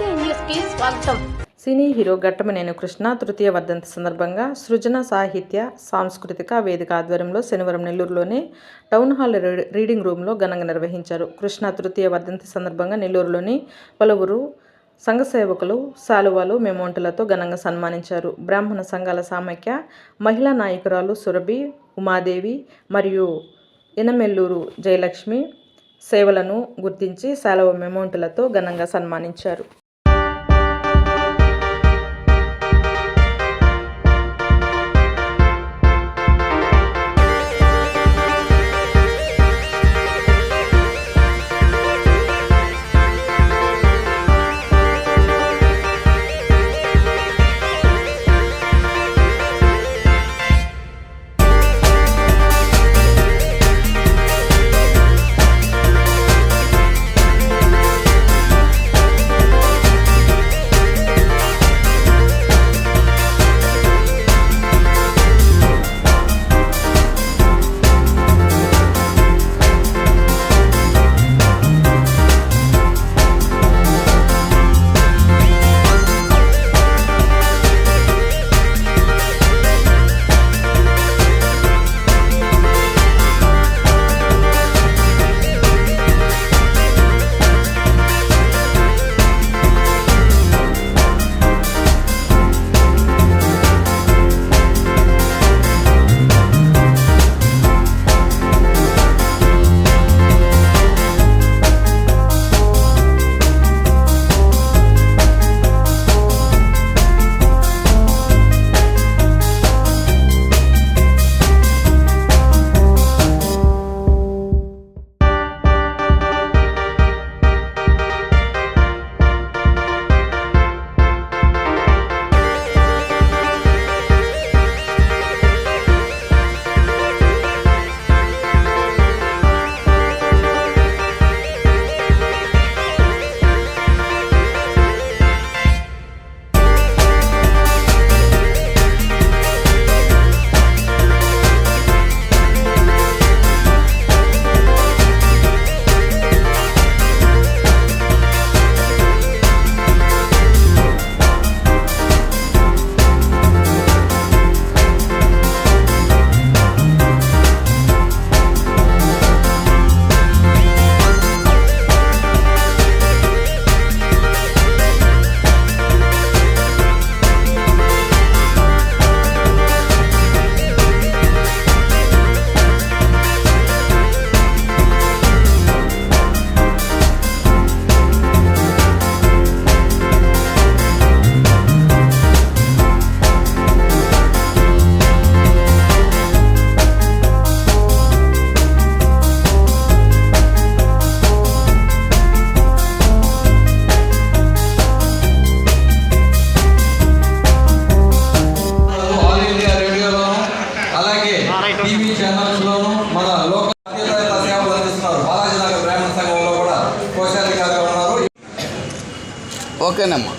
BC స్వాగతం. Cine hero Ghattamaneni Krishna తృతీయ వర్ధంతి సందర్భంగా సృజన సాహిత్య సాంస్కృతిక వేదిక ఆధ్వర్యంలో శనివారం నెల్లూరులోని టౌన్ హాల్ రీ- రీడింగ్ రూమ్లో ఘనంగా నిర్వహించారు. కృష్ణ తృతీయ వర్ధంతి సందర్భంగా నెల్లూరులోని పలువురు సంఘ సేవకులు శాలువాలు మెమోంటులతో ఘనంగా సన్మానించారు. బ్రాహ్మణ సంఘాల సామైక్య మహిళా నాయకురాలు సురభి ఉమాదేవి మరియు ఇనమెల్లూరు జయలక్ష్మి సేవలను గుర్తించి శాలువ మెమోంటులతో ఘనంగా సన్మానించారు. కోశాధికారిగా ఉన్నారు. ఓకేనమ్మా.